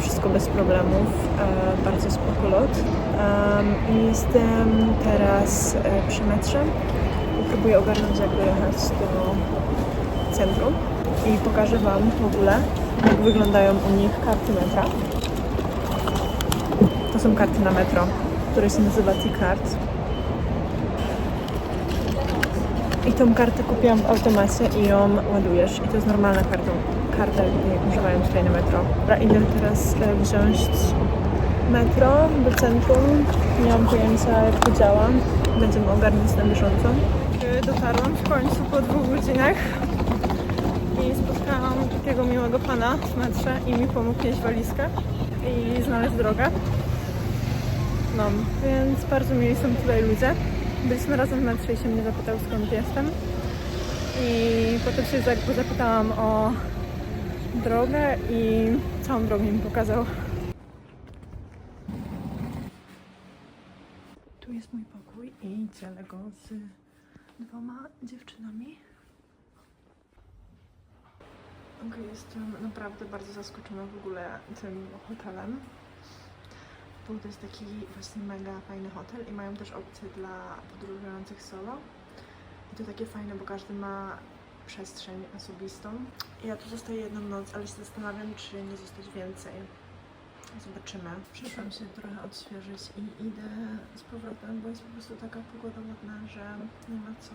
wszystko bez problemów. E, Bardzo spoko lot. Em, I jestem teraz e, przy metrze i próbuję ogarnąć jak dojechać do centrum. I pokażę Wam w ogóle jak wyglądają u nich karty metra. To są karty na metro, które się nazywa T-Card. I tą kartę kupiłam w automacie i ją ładujesz. I to jest normalna karta, karta jakiej używają tutaj na metro. Dobra, idę teraz e, wziąć metro do centrum. Nie mam pojęcia jak to działa. Będziemy ogarniać na bieżąco. E, Dotarłam w końcu po dwóch godzinach i spotkałam takiego miłego pana w metrze i mi pomógł nieść walizkę i znaleźć drogę. No, więc bardzo mieli są tutaj ludzie. Byliśmy razem w metrze i się mnie zapytał skąd jestem. I potem się zapytałam o drogę i całą drogę mi pokazał. Tu jest mój pokój i dzielę go z dwoma dziewczynami. Okej, jestem naprawdę bardzo zaskoczona w ogóle tym hotelem bo to jest taki właśnie mega fajny hotel i mają też opcje dla podróżujących solo. I to takie fajne, bo każdy ma przestrzeń osobistą. Ja tu zostaję jedną noc, ale się zastanawiam, czy nie zostać więcej. Zobaczymy. Przyszłam się trochę odświeżyć i idę z powrotem, bo jest po prostu taka pogoda ładna, że nie ma co.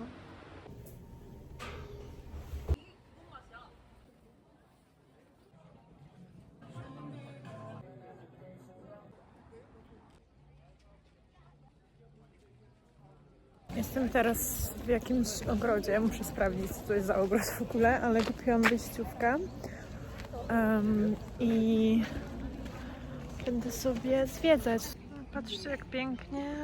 Jestem teraz w jakimś ogrodzie. Muszę sprawdzić, co to jest za ogród w ogóle, ale kupiłam wyjściówkę. Em, I będę sobie zwiedzać. Patrzcie, jak pięknie.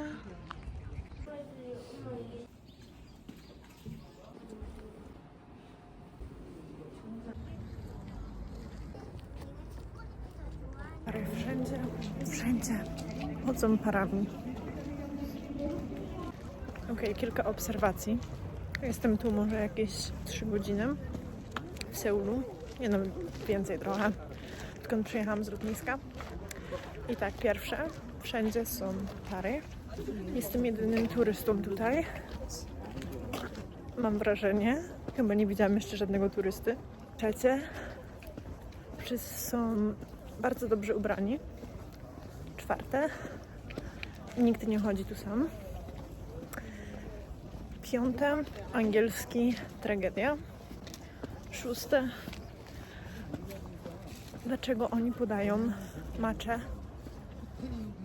Wszędzie, wszędzie chodzą parami. Okej, kilka obserwacji. Jestem tu może jakieś 3 godziny w Seulu. Nie no, więcej trochę. Skąd przyjechałam z lotniska. I tak, pierwsze, wszędzie są pary. Jestem jedynym turystą tutaj. Mam wrażenie, chyba nie widziałam jeszcze żadnego turysty. Trzecie, wszyscy są bardzo dobrze ubrani. Czwarte, nikt nie chodzi tu sam. Piąte, angielski, tragedia. Szóste, dlaczego oni podają maczę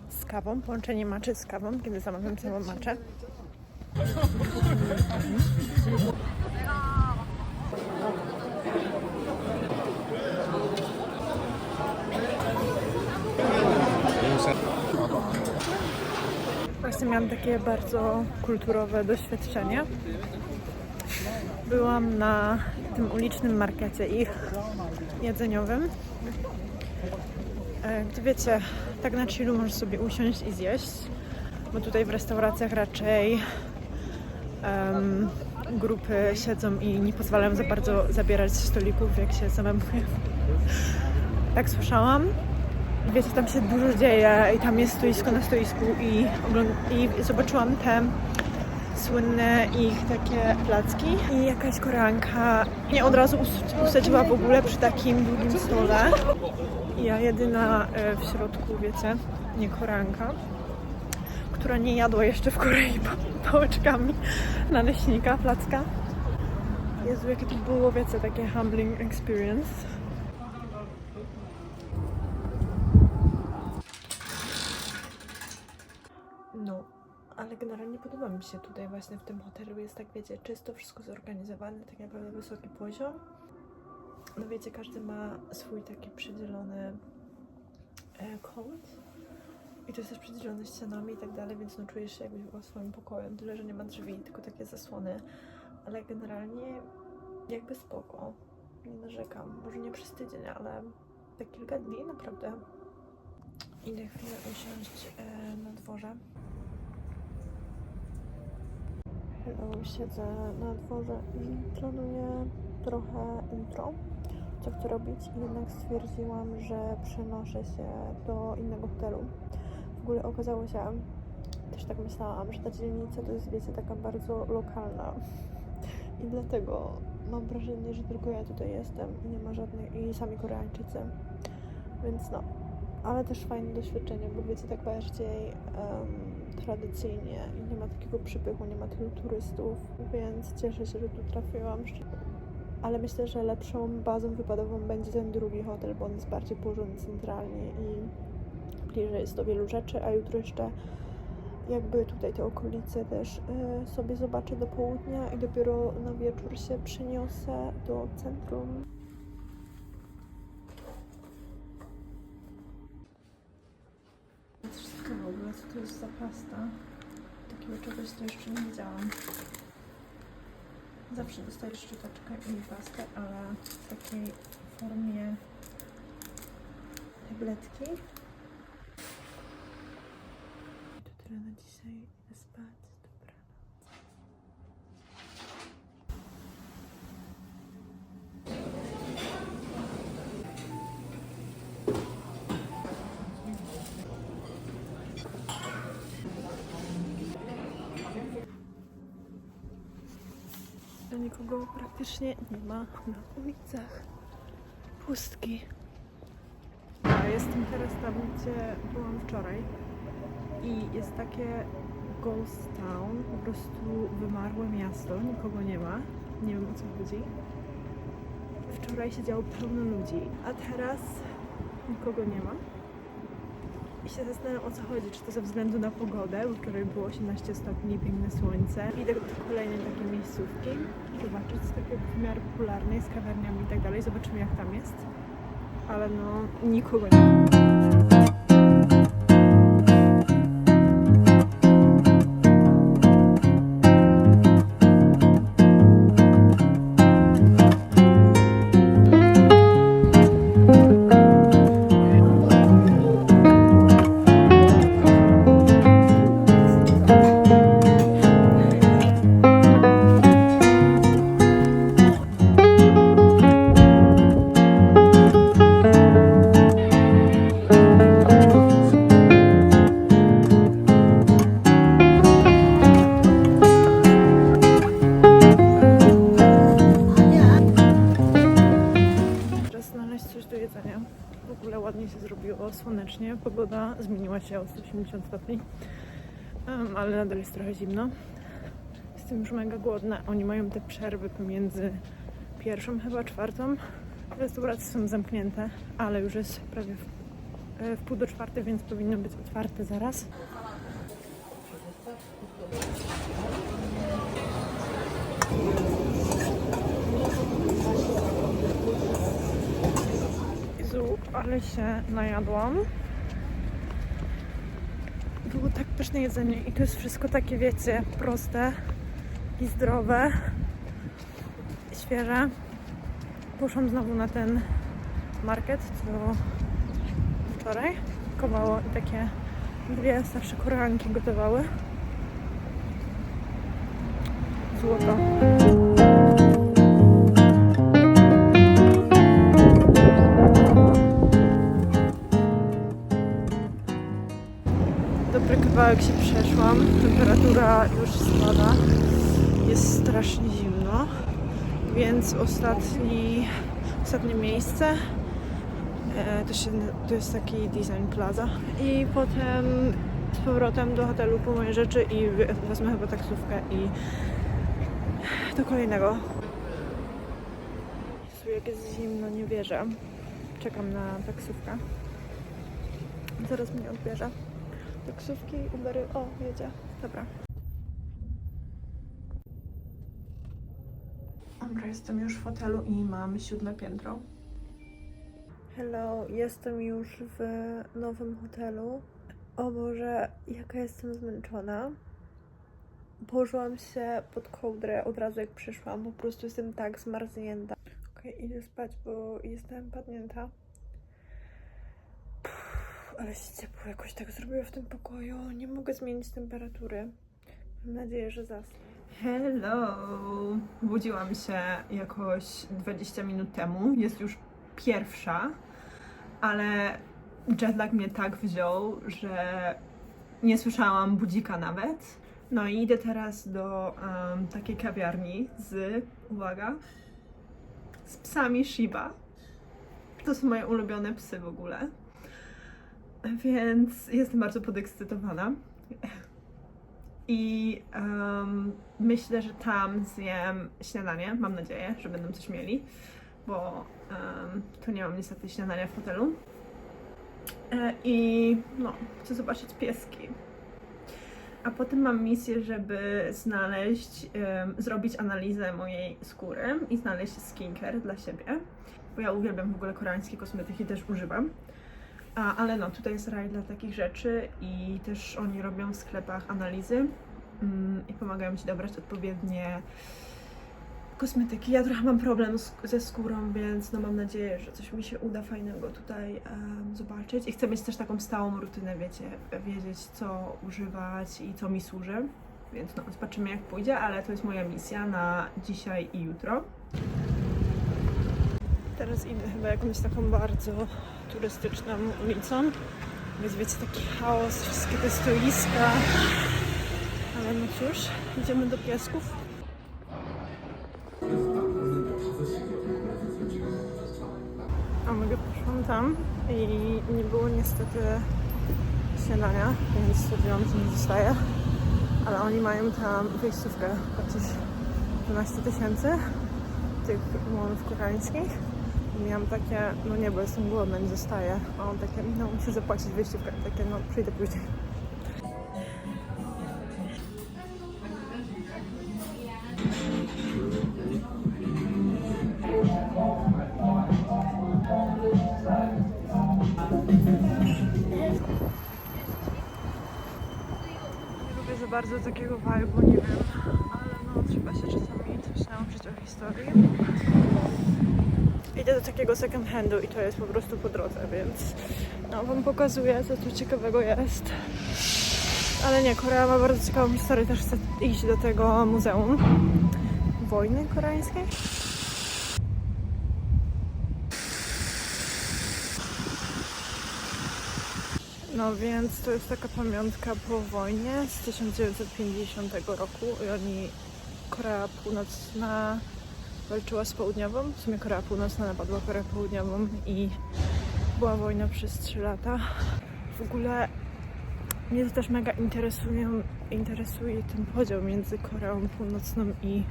z kawą, połączenie maczy z kawą, kiedy zamawiam samą maczę. Miałam takie bardzo kulturowe doświadczenie. Byłam na tym ulicznym markecie ich jedzeniowym. E, Gdzie wiecie, tak na chillu możesz sobie usiąść i zjeść, bo tutaj w restauracjach raczej em, grupy siedzą i nie pozwalają za bardzo zabierać stolików, jak się zamębuje. Tak słyszałam. Wiecie, tam się dużo dzieje i tam jest stoisko na stoisku i, i zobaczyłam te słynne ich takie placki i jakaś koreanka mnie od razu us- usadziła w ogóle przy takim długim stole. Ja jedyna e, w środku, wiecie, nie koreanka, która nie jadła jeszcze w Korei pa- pałeczkami naleśnika, placka. Jezu, jakie to było, wiecie, takie humbling experience. No, ale generalnie podoba mi się tutaj właśnie w tym hotelu. Jest tak, wiecie, czysto, wszystko zorganizowane, tak naprawdę wysoki poziom. No wiecie, każdy ma swój taki przydzielony e, kąt. I to jest też przydzielone ścianami i tak dalej, więc no czujesz się jakbyś była w swoim pokoju. Tyle, że nie ma drzwi, tylko takie zasłony. Ale generalnie jakby spoko. nie narzekam. Może nie przez tydzień, ale za kilka dni naprawdę. Idę chwilę usiąść e, na dworze. Siedzę na dworze i planuję trochę intro, co chcę robić. Jednak stwierdziłam, że przenoszę się do innego hotelu. W ogóle okazało się, też tak myślałam, że ta dzielnica to jest, wiecie, taka bardzo lokalna. I dlatego mam wrażenie, że tylko ja tutaj jestem i nie ma żadnych, i sami Koreańczycy. Więc no, ale też fajne doświadczenie, bo wiecie, tak bardziej em, tradycyjnie i nie ma takiego przypychu, nie ma tylu turystów, więc cieszę się, że tu trafiłam. Ale myślę, że lepszą bazą wypadową będzie ten drugi hotel, bo on jest bardziej położony centralnie i bliżej jest do wielu rzeczy, a jutro jeszcze jakby tutaj te okolice też e, sobie zobaczę do południa i dopiero na wieczór się przeniosę do centrum. Wszystko ogóle, co to jest za pasta? Takiego czegoś to jeszcze nie widziałam. Zawsze dostaję szczoteczkę i pastę, ale w takiej formie tabletki. To tyle na dzisiaj. Idę spać. Nikogo praktycznie nie ma na ulicach. Pustki. Ja jestem teraz tam, gdzie byłam wczoraj i jest takie ghost town, po prostu wymarłe miasto, nikogo nie ma, nie wiem o co chodzi. Wczoraj siedziało pełno ludzi, a teraz nikogo nie ma. I się zastanawiam o co chodzi, czy to ze względu na pogodę, bo wczoraj było 18 stopni, piękne słońce. Idę do kolejnej takiej miejscówki, zobaczyć, z takiej w miarę popularnej, z kawiarniami i tak dalej, zobaczymy jak tam jest. Ale no, nikogo nie ma. Słonecznie. Pogoda zmieniła się o 180 stopni, Em, ale nadal jest trochę zimno. Jestem już mega głodna. Oni mają te przerwy pomiędzy pierwszą chyba czwartą. Restauracje są zamknięte, ale już jest prawie w, e, w pół do czwartej, więc powinno być otwarte zaraz. Jezu, ale się najadłam. Było tak pyszne jedzenie i to jest wszystko takie, wiecie, proste i zdrowe, świeże. Poszłam znowu na ten market, co wczoraj kowało i takie dwie starsze koreanki gotowały. Złoto. Kawałek się przeszłam. Temperatura już spada. Jest strasznie zimno. Więc ostatni, ostatnie miejsce e, to, się, to jest taki Design Plaza. I potem z powrotem do hotelu po moje rzeczy i wezmę chyba taksówkę i do kolejnego. Jezu, jak jest zimno, nie wierzę. Czekam na taksówkę. Zaraz mnie odbierze taksówki, Ubery. O, jedzie. Dobra. Dobra, jestem już w hotelu i mam siódme piętro. Hello, jestem już w nowym hotelu. O Boże, jaka jestem zmęczona. Położyłam się pod kołdrę od razu jak przyszłam. Po prostu jestem tak zmarznięta. Ok, Okej, idę spać, bo jestem padnięta. Ale się ciepło jakoś tak zrobiło w tym pokoju. Nie mogę zmienić temperatury. Mam nadzieję, że zasnę. Hello! Budziłam się jakoś 20 minut temu. Jest już pierwsza, ale jetlag mnie tak wziął, że nie słyszałam budzika nawet. No i idę teraz do em, takiej kawiarni z, uwaga, z psami Shiba. To są moje ulubione psy w ogóle. Więc jestem bardzo podekscytowana. I em, myślę, że tam zjem śniadanie. Mam nadzieję, że będą coś mieli, bo em, tu nie mam niestety śniadania w hotelu. E, I no, chcę zobaczyć pieski. A potem mam misję, żeby znaleźć, em, zrobić analizę mojej skóry i znaleźć skincare dla siebie. Bo ja uwielbiam w ogóle koreańskie kosmetyki, też używam. A, ale no, tutaj jest raj dla takich rzeczy i też oni robią w sklepach analizy mm, i pomagają Ci dobrać odpowiednie kosmetyki. Ja trochę mam problem z, ze skórą, więc no mam nadzieję, że coś mi się uda fajnego tutaj em, zobaczyć. I chcę mieć też taką stałą rutynę, wiecie, wiedzieć co używać i co mi służy. Więc no, zobaczymy jak pójdzie, ale to jest moja misja na dzisiaj i jutro. Teraz idę chyba jakąś taką bardzo turystyczną ulicą. Więc wiecie, taki chaos, wszystkie te stoiska. Ale no cóż, idziemy do piasków. A mogę poszłam tam i nie było niestety śniadania, więc stwierdziłam, że nie zostaje. Ale oni mają tam wejściówkę, jakieś 12 tysięcy tych wonów koreańskich. Miałam takie, no nie, bo jestem głodna, nie zostaję. A on takie, no musisz zapłacić wyjściówkę. Takie, no przyjdę później. Nie lubię za bardzo takiego vibe'u, nie wiem, ale no trzeba się czasami coś nauczyć o historii. Idę do takiego second handu i to jest po prostu po drodze, więc no, wam pokazuję, co tu ciekawego jest. Ale nie, Korea ma bardzo ciekawą historię, też chcę iść do tego muzeum wojny koreańskiej. No więc to jest taka pamiątka po wojnie z 1950 roku i oni, Korea Północna walczyła z Południową, w sumie Korea Północna napadła Koreę Południową i była wojna przez 3 lata. W ogóle mnie to też mega interesują, interesuje ten podział między Koreą Północną i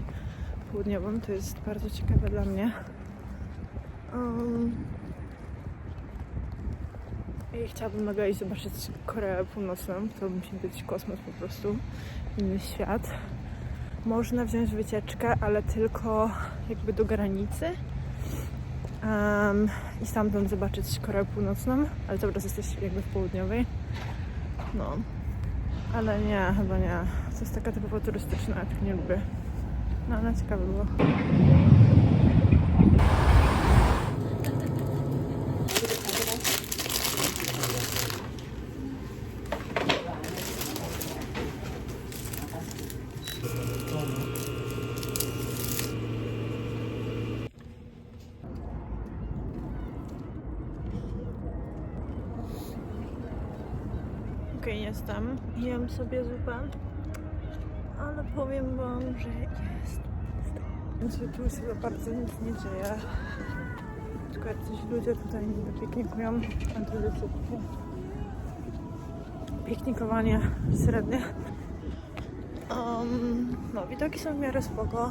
Południową, to jest bardzo ciekawe dla mnie. Um, i chciałabym mega iść zobaczyć Koreę Północną. To musi być kosmos po prostu, inny świat. Można wziąć wycieczkę, ale tylko jakby do granicy. Um, I stamtąd zobaczyć Koreę Północną, ale cały czas jesteś jakby w południowej. No, ale nie, chyba nie. To jest taka typowo turystyczna, ja tak nie lubię. No, ale ciekawe było. Okej, jestem. Jem sobie zupę, ale powiem wam, że jest. Więc tu chyba bardzo nic nie dzieje. Tylko jacyś ludzie tutaj niby piknikują, a tu jest piknikowanie średnie. Um, no, widoki są w miarę spoko.